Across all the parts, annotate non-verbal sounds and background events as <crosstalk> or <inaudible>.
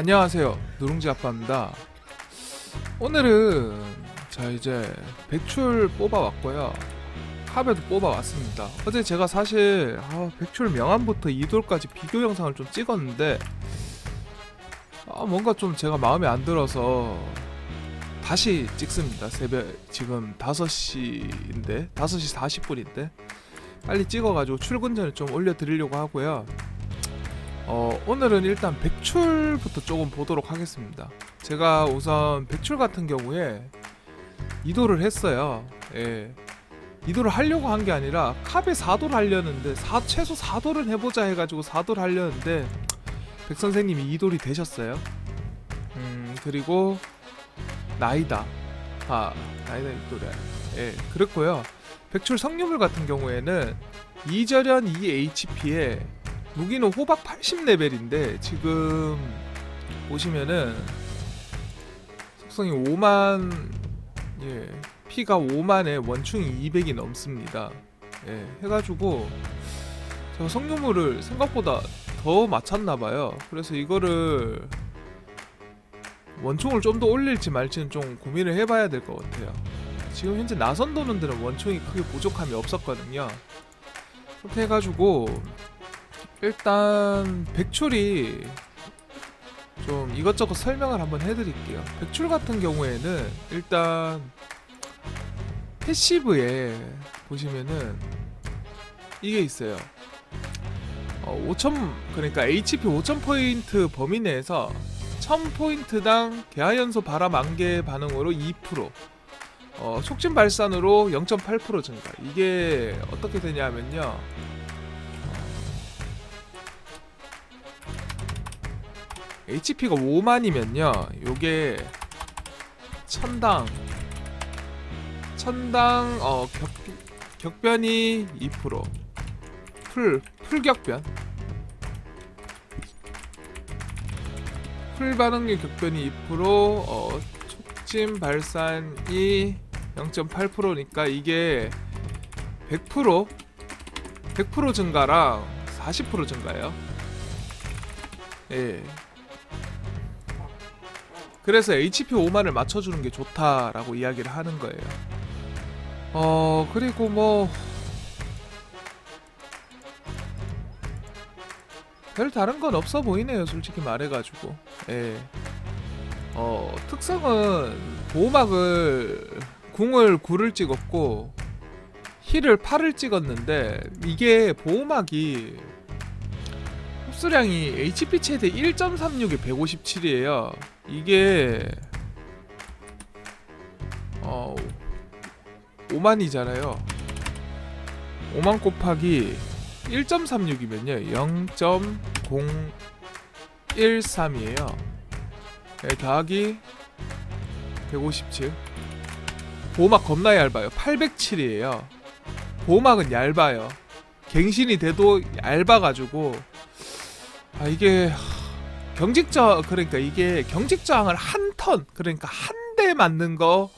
안녕하세요. 누룽지 아빠입니다. 오늘은 자 이제 백출 뽑아왔고요. 탑에도 뽑아왔습니다. 어제 제가 사실 아, 백출 명함부터 이돌까지 비교 영상을 좀 찍었는데 아, 뭔가 좀 제가 마음에 안 들어서 다시 찍습니다. 새벽 지금 5시인데 5시 40분인데. 빨리 찍어가지고 출근 전에 좀 올려드리려고 하고요 어, 오늘은 일단 백출부터 조금 보도록 하겠습니다. 제가 우선 백출 같은 경우에 이도를 했어요. 예. 이도를 하려고 한 게 아니라 캅에 4도를 하려는데 사, 최소 4도를 해보자 해가지고 4도를 하려는데 백 선생님이 2돌이 되셨어요. 음 그리고 나이다. 아 나이다 이도래. 예 그랬고요. 백출 성유물 같은 경우에는 2절연 2HP에 무기는 호박 80레벨인데 지금 보시면은 속성이 5만 예 피가 5만에 원충이 200이 넘습니다. 예 해가지고 제가 성유물을 생각보다 더 맞췄나 봐요. 그래서 이거를 원총을 좀 더 올릴지 말지는 좀 고민을 해봐야 될 것 같아요. 지금 현재 나선 도는들은 원총이 크게 부족함이 없었거든요. 그렇게 해가지고 일단 백출이 좀 이것저것 설명을 한번 해드릴게요. 백출 같은 경우에는 일단 패시브에 보시면은 이게 있어요. 어, 5천 그러니까 HP 5천 포인트 범위 내에서 1000 포인트당 개화 연소 바람 안개 반응으로 2%, 어, 촉진 발산으로 0.8% 증가. 이게 어떻게 되냐면요. HP가 5만이면요. 요게 천당 천당 어 격, 격변이 2%풀 풀격변 풀 반응률 격변이 2%어 촉진 발산이 0.8%니까 이게 100% 100% 증가랑 40% 증가예요. 예. 그래서 HP 5만을 맞춰주는 게 좋다라고 이야기를 하는 거예요. 어 그리고 뭐. 별 다른 건 없어 보이네요, 솔직히 말해가지고. 예. 어, 특성은 보호막을 궁을 9를 찍었고 힐을 8을 찍었는데 이게 보호막이 흡수량이 HP 최대 1.36에 157이에요. 이게 어 5만이잖아요. 5만 곱하기 1.36이면요 0.013이에요. 네, 더하기 157. 보호막 겁나 얇아요. 807이에요. 보호막은 얇아요. 갱신이 돼도 얇아가지고 아 이게 하, 경직저 그러니까 이게 경직 저항을 한 턴 그러니까 한 대 맞는 거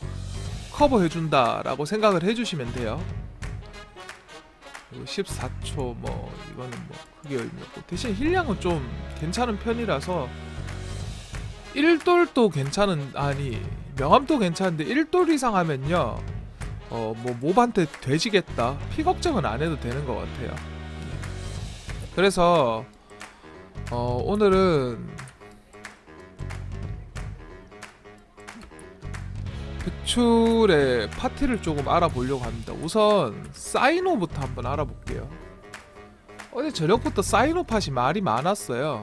커버해 준다라고 생각을 해주시면 돼요. 그리고 14초 뭐 이거는 뭐 크게 의미 없고 대신 힐량은 좀 괜찮은 편이라서 1돌도 괜찮은 아니 명함도 괜찮은데 1돌 이상 하면요 어 뭐 몹한테 돼지겠다 피 걱정은 안 해도 되는 것 같아요. 네. 그래서 어 오늘은 백출의 파티를 조금 알아보려고 합니다. 우선 사이노부터 한번 알아볼게요. 어제 저녁부터 사이노 팟이 말이 많았어요.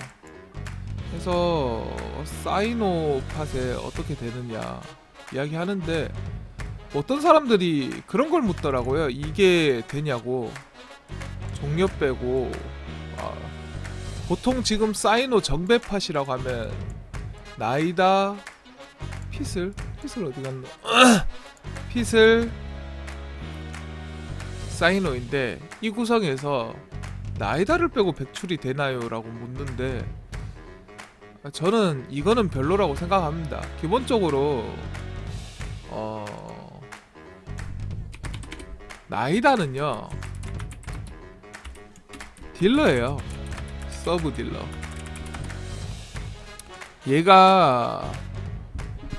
그래서 사이노 팟에 어떻게 되느냐 이야기하는데 어떤 사람들이 그런 걸 묻더라고요. 이게 되냐고 종료 빼고 아, 보통 지금 사이노 정배 팟이라고 하면 나이다 핏을 핏을 어디 갔노? <clears throat> 핏을 사이노인데 이 구성에서 나이다를 빼고 백출이 되나요? 라고 묻는데 저는 이거는 별로라고 생각합니다. 기본적으로 어 나이다는요 딜러예요. 서브 딜러. 얘가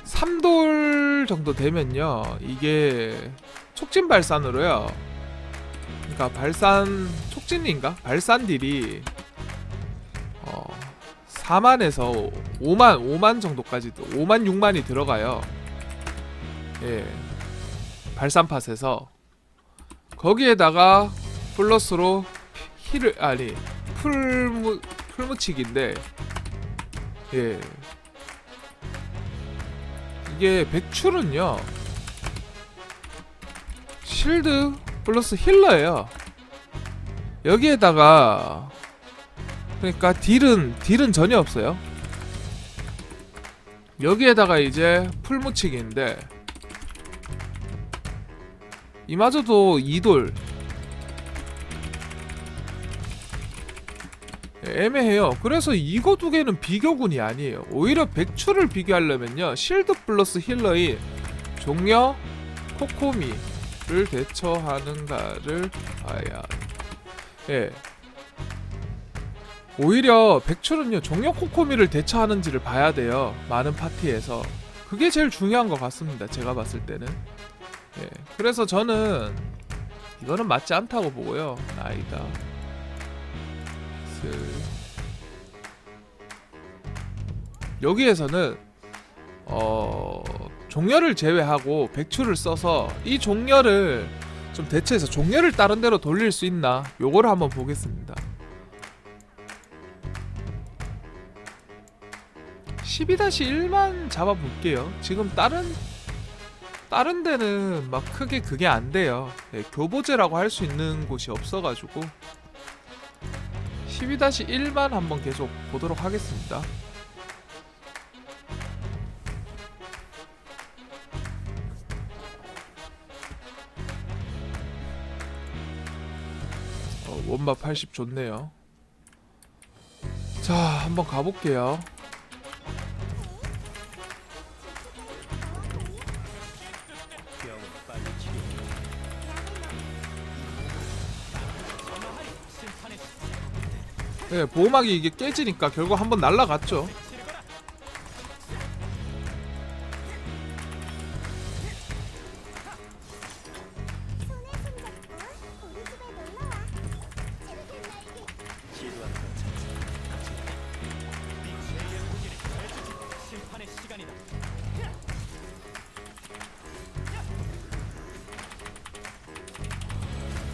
3돌 정도 되면요 이게 촉진 발산으로요. 그러니까 발산 촉진인가? 발산 딜이 어 4만에서 5만 5만 정도까지도 5만 6만이 들어가요. 예. 발산 팟에서 거기에다가 플러스로 힐을 아니 풀무 풀무치기인데 예. 이게 백출은요. 실드 플러스 힐러예요. 여기에다가 그러니까 딜은 딜은 전혀 없어요. 여기에다가 이제 풀무치기인데 이마저도 2돌 애매해요. 그래서 이거 두 개는 비교군이 아니에요. 오히려 백추를 비교하려면요. 실드 플러스 힐러인 종려 코코미를 대처하는가를 봐야 예. 오히려 백출은요 종려 코코미를 대처하는지를 봐야 돼요. 많은 파티에서 그게 제일 중요한 것 같습니다. 제가 봤을 때는 예. 그래서 저는 이거는 맞지 않다고 보고요. 아이다. 슬. 여기에서는 어 종려를 제외하고 백추를 써서 이 종려를 좀 대체해서 종려를 다른 데로 돌릴 수 있나 요거를 한번 보겠습니다. 12-1만 잡아볼게요. 지금 다른 다른 데는 막 크게 그게 안 돼요. 예, 교보제라고 할 수 있는 곳이 없어가지고 12-1만 한번 계속 보도록 하겠습니다. 어, 원마 80 좋네요. 자, 한번 가볼게요. 네, 보호막이 이게 깨지니까 결국 한번 날라갔죠.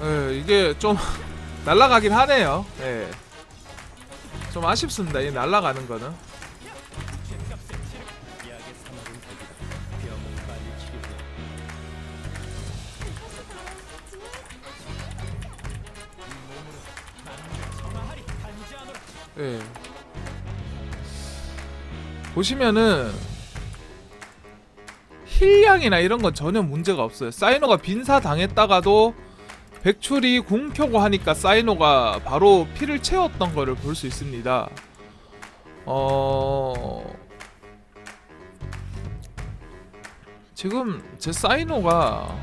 예, 이게 좀 <laughs> 날라가긴 하네요. 예. 좀 아쉽습니다. 이 날라가는 거는. 예. 보시면은 힐량이나 이런 건 전혀 문제가 없어요. 사이노가 빈사 당했다가도 백출이 궁 켜고 하니까 사이노가 바로 피를 채웠던 거를 볼 수 있습니다. 어 지금 제 사이노가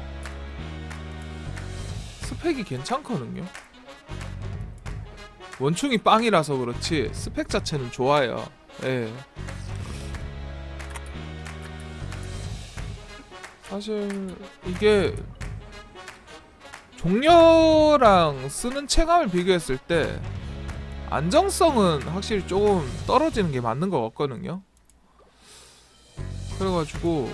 스펙이 괜찮거든요. 원충이 빵이라서 그렇지 스펙 자체는 좋아요. 예. 사실 이게 종려랑 쓰는 체감을 비교했을 때 안정성은 확실히 조금 떨어지는 게 맞는 것 같거든요. 그래가지고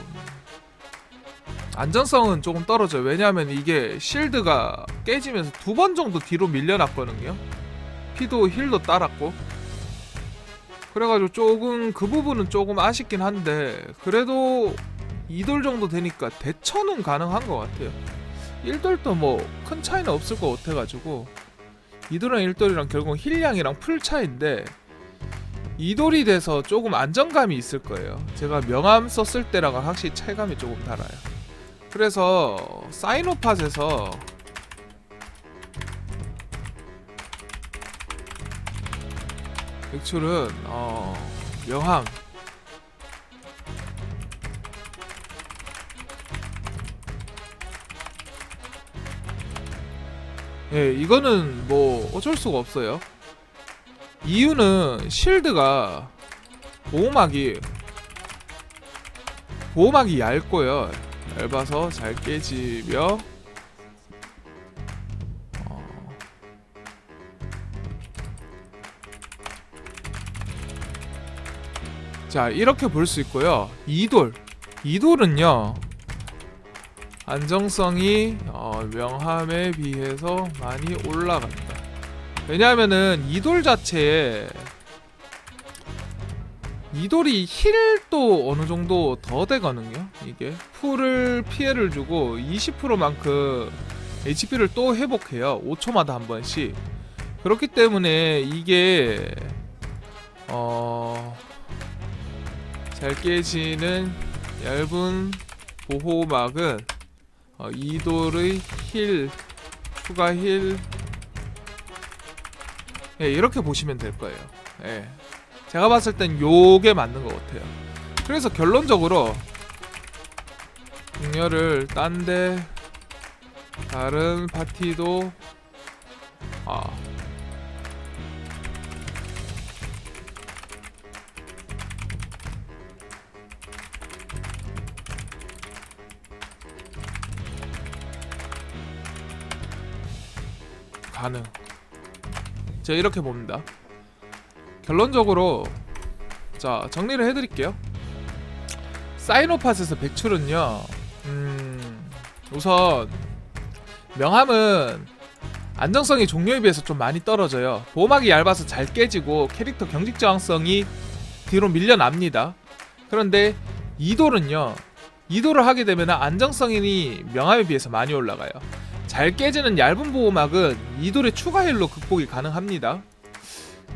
안정성은 조금 떨어져요. 왜냐하면 이게 실드가 깨지면서 두 번 정도 뒤로 밀려났거든요. 피도 힐도 따랐고. 그래가지고 조금 그 부분은 조금 아쉽긴 한데 그래도 2돌 정도 되니까 대처는 가능한 것 같아요. 1돌도 뭐 큰 차이는 없을 것 같아가지고 2돌이랑 1돌이랑 결국 힐량이랑 풀 차인데 2돌이 돼서 조금 안정감이 있을 거예요. 제가 명암 썼을 때랑은 확실히 체감이 조금 달아요. 그래서 사이노팟에서 백출은 어 명함 예, 이거는 뭐 어쩔 수가 없어요. 이유는 실드가 보호막이 보호막이 얇고요. 얇아서 잘 깨지며 어, 자 이렇게 볼 수 있고요. 이돌 이돌은요 안정성이 어, 명함에 비해서 많이 올라간다. 왜냐하면은 이돌 자체에 이돌이 힐도 어느 정도 더 되거든요. 이게 풀을 피해를 주고 20%만큼 HP를 또 회복해요. 5초마다 한 번씩. 그렇기 때문에 이게 어. 잘 깨지는 얇은 보호막은 어, 이돌의 힐 추가 힐 예, 이렇게 보시면 될 거예요. 예. 제가 봤을 땐 요게 맞는 것 같아요. 그래서 결론적으로 공녀를 딴데 다른 파티도 아 가능. 제가 이렇게 봅니다. 결론적으로 자 정리를 해드릴게요. 사이노팟에서 백출은요. 음, 우선 명함은 안정성이 종료에 비해서 좀 많이 떨어져요. 보호막이 얇아서 잘 깨지고 캐릭터 경직 저항성이 뒤로 밀려납니다. 그런데 이돌은요. 이돌을 하게 되면 안정성이 명함에 비해서 많이 올라가요. 잘 깨지는 얇은 보호막은 이돌의 추가 힐로 극복이 가능합니다.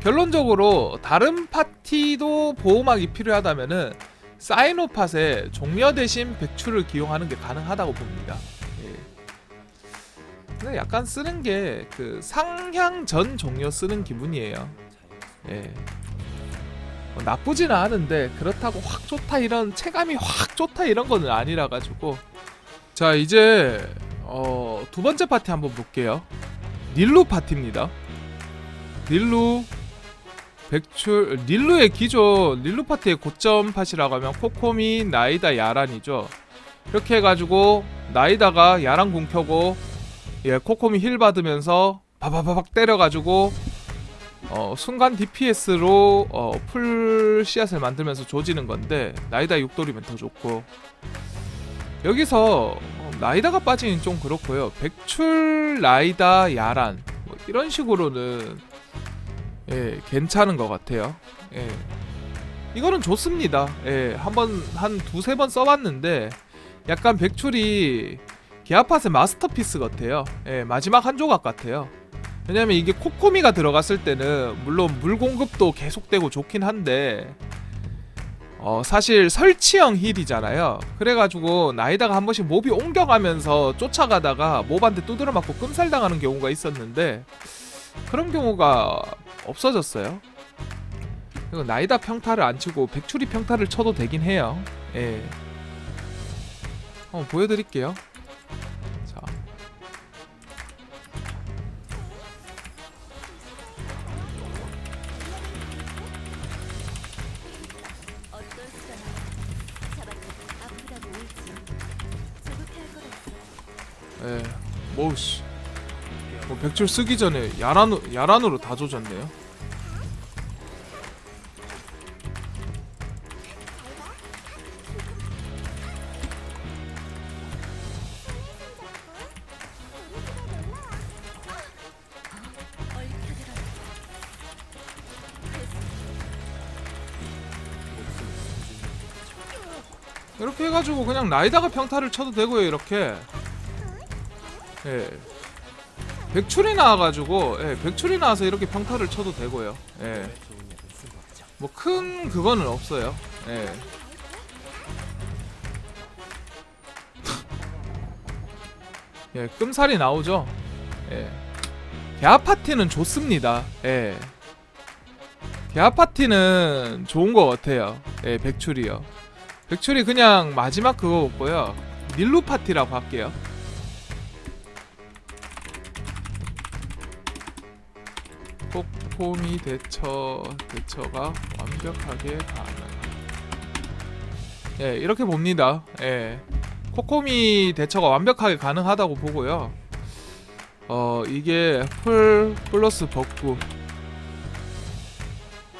결론적으로 다른 파티도 보호막이 필요하다면은 사이노팟에 종려 대신 백출을 기용하는 게 가능하다고 봅니다. 예. 근데 약간 쓰는 게 그 상향 전 종료 쓰는 기분이에요. 예. 뭐 나쁘지는 않은데 그렇다고 확 좋다 이런 체감이 확 좋다 이런 거는 아니라 가지고 자 이제 어, 두 번째 파티 한번 볼게요. 닐루 파티입니다. 닐루 백출 닐루의 기존 닐루 파티의 고점 팟이라고 하면 코코미 나이다 야란이죠. 이렇게 해가지고 나이다가 야란 궁 켜고 예 코코미 힐 받으면서 바바바박 때려가지고 어, 순간 DPS로 어, 풀 씨앗을 만들면서 조지는 건데 나이다 육돌이면 더 좋고 여기서 어, 나이다가 빠지긴 좀 그렇고요. 백출 나이다 야란 뭐 이런 식으로는 예 괜찮은 것 같아요. 예 이거는 좋습니다. 예 한번 한 두세 번 써봤는데 약간 백출이 게아팟의 마스터피스 같아요. 예 마지막 한 조각 같아요. 왜냐면 이게 코코미가 들어갔을 때는 물론 물 공급도 계속되고 좋긴 한데 어 사실 설치형 힐이잖아요. 그래가지고 나이다가 한 번씩 몹이 옮겨가면서 쫓아가다가 몹한테 두드려 맞고 끔살 당하는 경우가 있었는데 그런 경우가 없어졌어요. 그리고 나이다 평타를 안 치고 백추리 평타를 쳐도 되긴 해요. 예. 한번 보여드릴게요. 예. 뭐우씨. 뭐 백줄 쓰기 전에 야란으, 야란으로 다 조졌네요. 이렇게 해가지고 그냥 나이다가 평타를 쳐도 되고요 이렇게 예 백출이 나와가지고 예 백출이 나와서 이렇게 평타를 쳐도 되고요 예 뭐 큰 그거는 없어요 예 <laughs> 예, 끔살이 나오죠. 예. 개아 파티는 좋습니다. 예. 개화 파티는 좋은 것 같아요. 예, 백출이요. 백출이 그냥 마지막 그거 없고요. 닐루 파티라고 할게요. 코코미 대처 대처가 완벽하게 가능. 예, 이렇게 봅니다. 예. 코코미 대처가 완벽하게 가능하다고 보고요. 어, 이게 풀 플러스 벅구.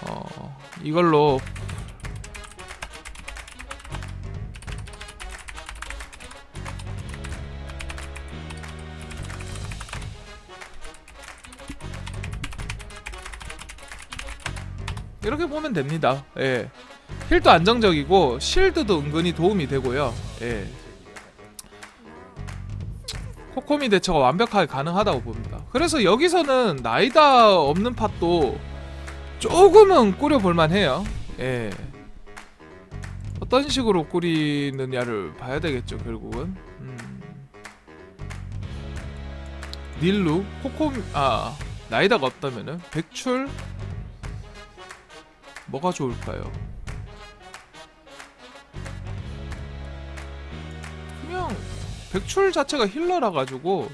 어, 이걸로 이렇게 보면 됩니다. 예. 힐도 안정적이고 실드도 은근히 도움이 되고요. 예. 코코미 대처가 완벽하게 가능하다고 봅니다. 그래서 여기서는 나이다 없는 팟도 조금은 꾸려볼만 해요. 예. 어떤 식으로 꾸리느냐를 봐야 되겠죠, 결국은. 음. 닐루, 코코미, 아, 나이다가 없다면은 백출, 뭐가 좋을까요? 그냥 백출 자체가 힐러라 가지고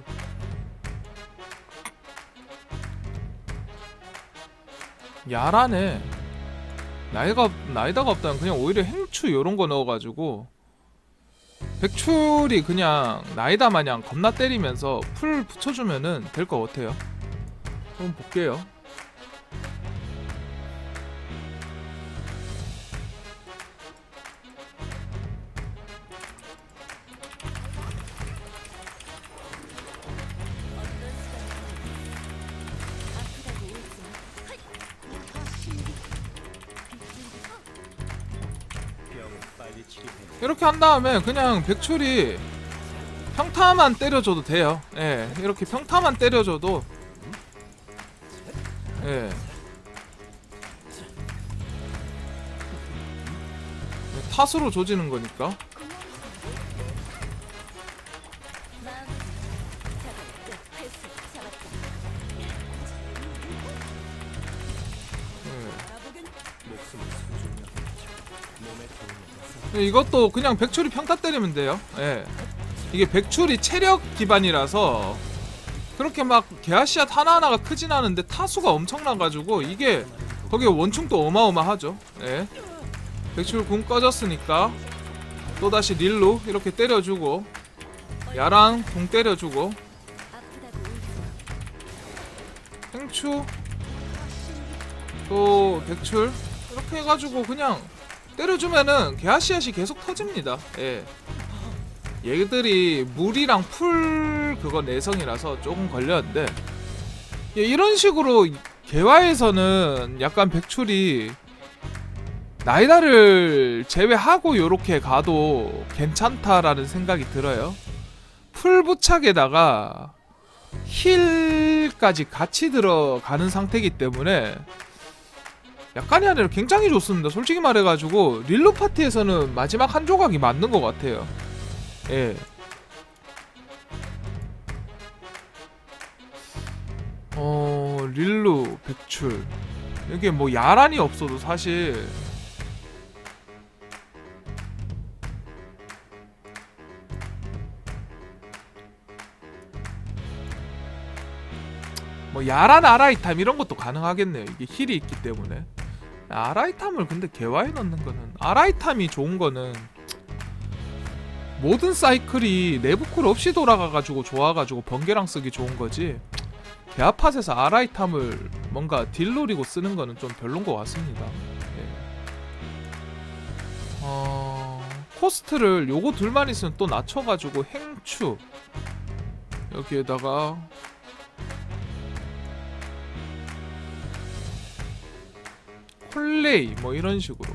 야라네. 나이가 나이다가 없다면 그냥 오히려 행추 요런 거 넣어가지고 백출이 그냥 나이다 마냥 겁나 때리면서 풀 붙여주면은 될 것 같아요. 한번 볼게요. 이렇게 한 다음에 그냥 백출이 평타만 때려줘도 돼요. 예, 이렇게 평타만 때려줘도 예. 탓으로 조지는 거니까. 이것도 그냥 백출이 평타 때리면 돼요. 예. 이게 백출이 체력 기반이라서 그렇게 막 개아시앗 하나하나가 크진 않은데 타수가 엄청나가지고 이게 거기에 원충도 어마어마하죠. 예. 백출 궁 꺼졌으니까 또다시 릴로 이렇게 때려주고 야랑 궁 때려주고 행추 또 백출 이렇게 해가지고 그냥 때려주면은 개아시앗이 계속 터집니다. 예. 얘들이 물이랑 풀 그거 내성이라서 조금 걸렸는데 예, 이런 식으로 개화에서는 약간 백출이 나이다를 제외하고 요렇게 가도 괜찮다라는 생각이 들어요. 풀 부착에다가 힐까지 같이 들어가는 상태이기 때문에 약간이 아니라 굉장히 좋습니다. 솔직히 말해가지고 릴로 파티에서는 마지막 한 조각이 맞는 것 같아요. 예. 어 릴루 백출 이게 뭐 야란이 없어도 사실 뭐 야란 아라이탐 이런 것도 가능하겠네요. 이게 힐이 있기 때문에 아라이탐을 근데 개화에 넣는 거는 아라이탐이 좋은 거는 모든 사이클이 내부 쿨 없이 돌아가가지고 좋아가지고 번개랑 쓰기 좋은 거지 개화팟에서 아라이탐을 뭔가 딜로리고 쓰는 거는 좀 별론 것 같습니다. 예. 어... 코스트를 요거 둘만 있으면 또 낮춰가지고 행추 여기에다가 콜레이 뭐 이런 식으로.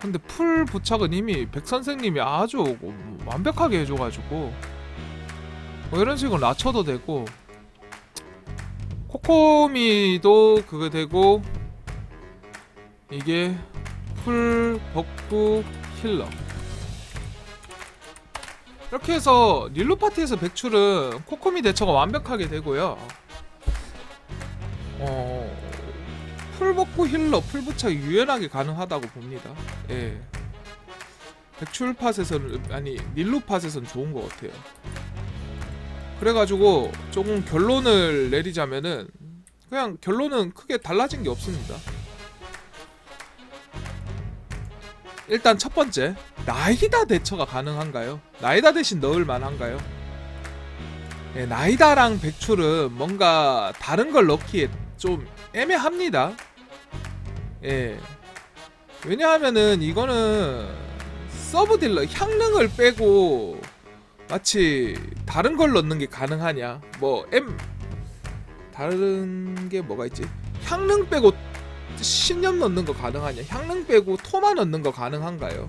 근데 풀 부착은 이미 백 선생님이 아주 완벽하게 해줘가지고 뭐 이런 식으로 낮춰도 되고 코코미도 그거 되고 이게 풀 벅부 힐러. 이렇게 해서 릴로 파티에서 백출은 코코미 대처가 완벽하게 되고요. 어 풀복구 힐러 풀 부착이 유연하게 가능하다고 봅니다. 예. 백출팟에서는 아니 닐루팟에서는 좋은 것 같아요. 그래가지고 조금 결론을 내리자면은 그냥 결론은 크게 달라진 게 없습니다. 일단 첫 번째 나이다 대처가 가능한가요? 나이다 대신 넣을 만한가요? 예, 나이다랑 백출은 뭔가 다른 걸 넣기에 좀 애매합니다. 예. 왜냐하면은 이거는 서브 딜러 향능을 빼고 마치 다른 걸 넣는 게 가능하냐? 뭐 M 다른 게 뭐가 있지? 향능 빼고 신념 넣는 거 가능하냐? 향능 빼고 토마 넣는 거 가능한가요?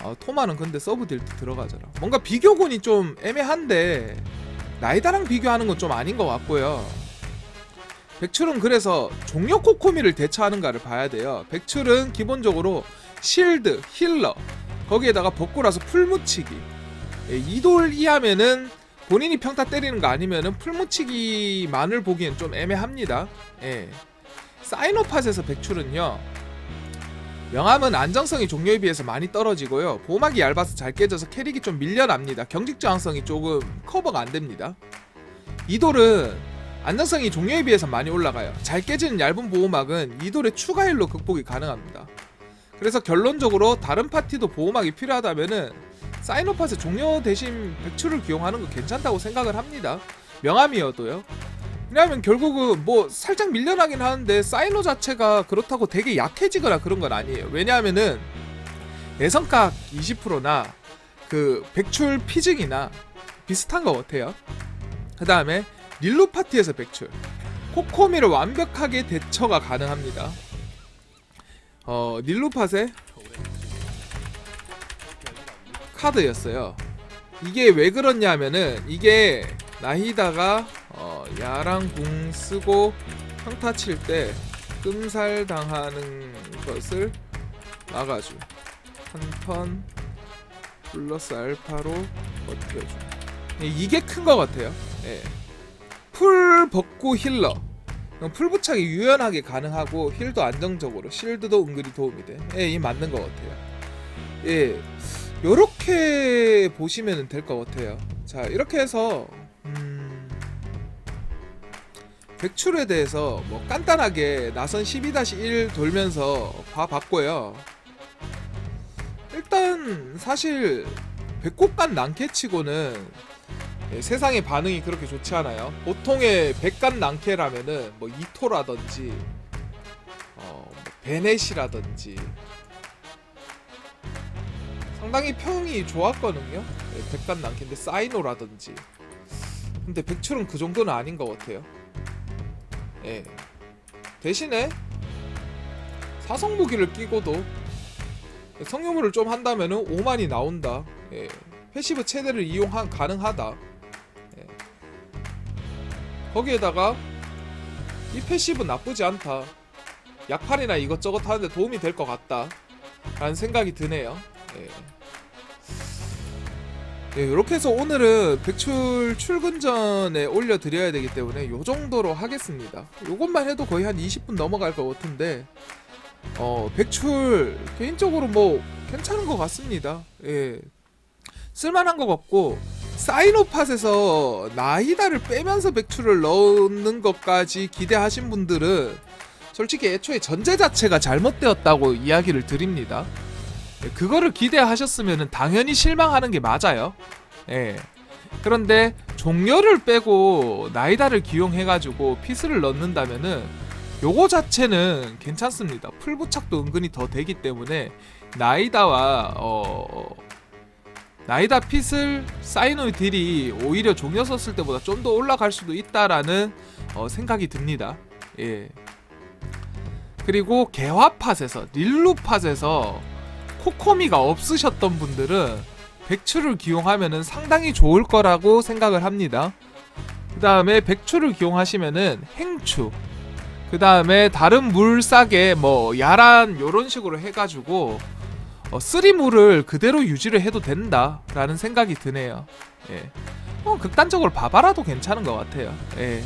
아, 토마는 근데 서브 딜 들어가잖아. 뭔가 비교군이 좀 애매한데 나이다랑 비교하는 건 좀 아닌 것 같고요. 백출은 그래서 종료 코코미를 대처하는가를 봐야 돼요. 백출은 기본적으로 실드, 힐러, 거기에다가 벚구라서 풀무치기. 예, 이돌 이하면은 본인이 평타 때리는 거 아니면은 풀무치기만을 보기엔 좀 애매합니다. 예. 사이노팟에서 백출은요. 명함은 안정성이 종료에 비해서 많이 떨어지고요. 보호막이 얇아서 잘 깨져서 캐릭이 좀 밀려납니다. 경직 저항성이 조금 커버가 안 됩니다. 이돌은 안정성이 종료에 비해서 많이 올라가요. 잘 깨지는 얇은 보호막은 이돌의 추가 힐로 극복이 가능합니다. 그래서 결론적으로 다른 파티도 보호막이 필요하다면은 사이노팟의 종료 대신 백출을 기용하는 거 괜찮다고 생각을 합니다. 명함이어도요. 왜냐하면 결국은 뭐 살짝 밀려나긴 하는데 사이노 자체가 그렇다고 되게 약해지거나 그런 건 아니에요. 왜냐하면은 내성각 20%나 그 백출 피증이나 비슷한 것 같아요. 그 다음에 릴루 파티에서 백출 코코미를 완벽하게 대처가 가능합니다. 어 릴루 팟의 카드였어요. 이게 왜 그렇냐면은 이게 나히다가 어, 야랑 궁 쓰고 평타 칠 때 끔살 당하는 것을 막아줘. 한턴 플러스 알파로 버텨줘. 예, 이게 큰 것 같아요. 예. 풀 벗고 힐러. 풀 부착이 유연하게 가능하고 힐도 안정적으로 실드도 은근히 도움이 돼. 예, 이 맞는 것 같아요. 예, 요렇게 보시면 될 것 같아요. 자, 이렇게 해서 음, 백출에 대해서 뭐 간단하게 나선 12-1 돌면서 봐봤고요. 일단 사실 백곡간 난캐치고는 예, 세상의 반응이 그렇게 좋지 않아요. 보통의 백간 난캐라면은 뭐 이토라든지 어, 뭐 베넷이라든지 상당히 평이 좋았거든요. 예, 백간 난캐인데 사이노라든지 근데 백출은 그 정도는 아닌 것 같아요. 예. 대신에 사성 무기를 끼고도 성유물을 좀 한다면은 5만이 나온다. 예. 패시브 체대를 이용 한 가능하다. 예. 거기에다가 이 패시브 나쁘지 않다. 약팔이나 이것저것 하는데 도움이 될 것 같다. 라는 생각이 드네요. 예. 예, 이렇게 해서 오늘은 백출 출근 전에 올려드려야 되기 때문에 요 정도로 하겠습니다. 요것만 해도 거의 한 20분 넘어갈 것 같은데 어 백출 개인적으로 뭐 괜찮은 것 같습니다. 예, 쓸만한 것 같고 사이노팟에서 나이다를 빼면서 백출을 넣는 것까지 기대하신 분들은 솔직히 애초에 전제 자체가 잘못되었다고 이야기를 드립니다. 예, 그거를 기대하셨으면 당연히 실망하는 게 맞아요. 예. 그런데 종료를 빼고 나이다를 기용해가지고 피스를 넣는다면은 요거 자체는 괜찮습니다. 풀부착도 은근히 더 되기 때문에 나이다와 어 나이다 핏을 사이노의 딜이 오히려 종료 썼을 때보다 좀 더 올라갈 수도 있다라는 어, 생각이 듭니다. 예. 그리고 개화팟에서 릴루팟에서 코코미가 없으셨던 분들은 백출을 기용하면은 상당히 좋을 거라고 생각을 합니다. 그 다음에 백출을 기용하시면은 행추, 그 다음에 다른 물싸개 뭐 야란 요런 식으로 해가지고 어, 쓰리물을 그대로 유지를 해도 된다라는 생각이 드네요. 예. 어, 극단적으로 바바라도 괜찮은 것 같아요. 예.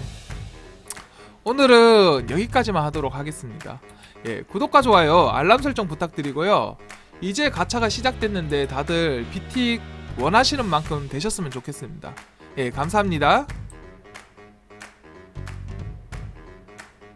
오늘은 여기까지만 하도록 하겠습니다. 예, 구독과 좋아요, 알람 설정 부탁드리고요. 이제 가차가 시작됐는데 다들 BT 원하시는 만큼 되셨으면 좋겠습니다. 예, 감사합니다.